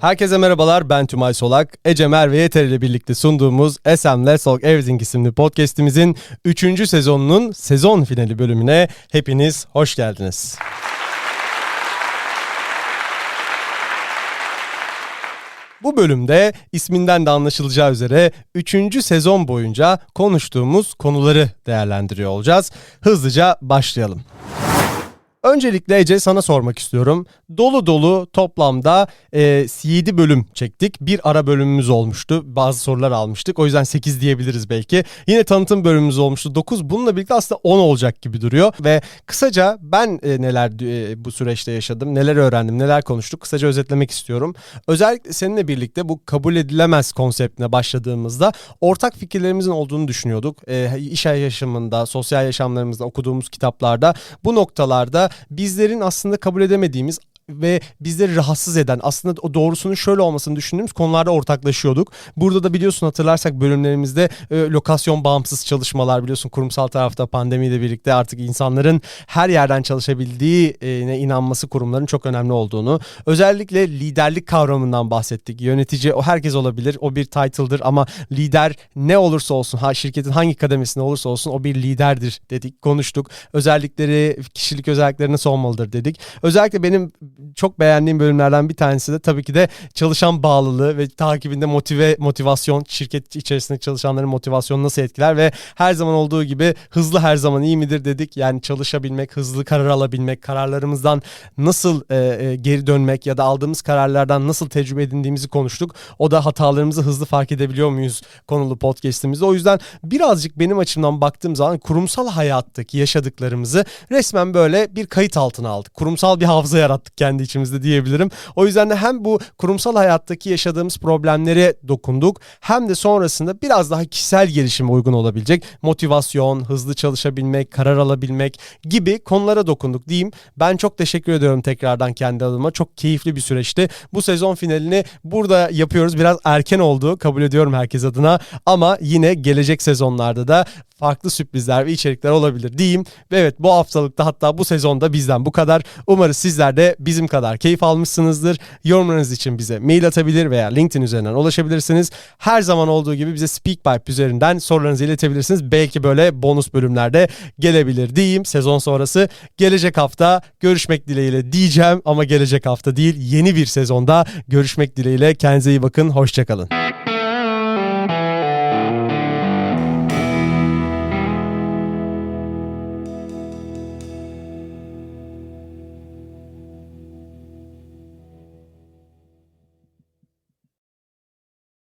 Herkese merhabalar ben Tümay Solak. Ece Mer ve Yeter ile birlikte sunduğumuz SM Let's Talk Everything isimli podcastimizin 3. sezonunun sezon finali bölümüne hepiniz hoş geldiniz. Bu bölümde isminden de anlaşılacağı üzere 3. sezon boyunca konuştuğumuz konuları değerlendiriyor olacağız. Hızlıca başlayalım. Öncelikle Ece sana sormak istiyorum. Dolu dolu toplamda e, 7 bölüm çektik. Bir ara bölümümüz olmuştu. Bazı sorular almıştık. O yüzden 8 diyebiliriz belki. Yine tanıtım bölümümüz olmuştu. 9. Bununla birlikte aslında 10 olacak gibi duruyor. Ve kısaca ben e, neler e, bu süreçte yaşadım, neler öğrendim, neler konuştuk kısaca özetlemek istiyorum. Özellikle seninle birlikte bu kabul edilemez konseptine başladığımızda ortak fikirlerimizin olduğunu düşünüyorduk. E, iş yaşamında, sosyal yaşamlarımızda, okuduğumuz kitaplarda bu noktalarda bizlerin aslında kabul edemediğimiz ve bizleri rahatsız eden aslında o doğrusunun şöyle olmasını düşündüğümüz konularda ortaklaşıyorduk. Burada da biliyorsun hatırlarsak bölümlerimizde e, lokasyon bağımsız çalışmalar biliyorsun kurumsal tarafta pandemiyle birlikte artık insanların her yerden çalışabildiğine inanması kurumların çok önemli olduğunu. Özellikle liderlik kavramından bahsettik. Yönetici o herkes olabilir. O bir title'dır ama lider ne olursa olsun ha şirketin hangi kademesinde olursa olsun o bir liderdir dedik. Konuştuk. Özellikleri kişilik özellikleri nasıl olmalıdır dedik. Özellikle benim çok beğendiğim bölümlerden bir tanesi de tabii ki de çalışan bağlılığı ve takibinde motive motivasyon şirket içerisinde çalışanların motivasyonu nasıl etkiler ve her zaman olduğu gibi hızlı her zaman iyi midir dedik. Yani çalışabilmek, hızlı karar alabilmek, kararlarımızdan nasıl e, e, geri dönmek ya da aldığımız kararlardan nasıl tecrübe edindiğimizi konuştuk. O da hatalarımızı hızlı fark edebiliyor muyuz konulu podcast'imizde. O yüzden birazcık benim açımdan baktığım zaman kurumsal hayattaki yaşadıklarımızı resmen böyle bir kayıt altına aldık. Kurumsal bir hafıza yarattık kendi içimizde diyebilirim. O yüzden de hem bu kurumsal hayattaki yaşadığımız problemlere dokunduk hem de sonrasında biraz daha kişisel gelişime uygun olabilecek motivasyon, hızlı çalışabilmek, karar alabilmek gibi konulara dokunduk diyeyim. Ben çok teşekkür ediyorum tekrardan kendi adıma. Çok keyifli bir süreçti. Bu sezon finalini burada yapıyoruz. Biraz erken oldu kabul ediyorum herkes adına ama yine gelecek sezonlarda da farklı sürprizler ve içerikler olabilir diyeyim. Ve evet bu haftalıkta hatta bu sezonda bizden bu kadar. Umarız sizler de bizim kadar keyif almışsınızdır. Yorumlarınız için bize mail atabilir veya LinkedIn üzerinden ulaşabilirsiniz. Her zaman olduğu gibi bize SpeakPipe üzerinden sorularınızı iletebilirsiniz. Belki böyle bonus bölümlerde gelebilir diyeyim sezon sonrası. Gelecek hafta görüşmek dileğiyle diyeceğim ama gelecek hafta değil yeni bir sezonda görüşmek dileğiyle. Kendinize iyi bakın. Hoşçakalın.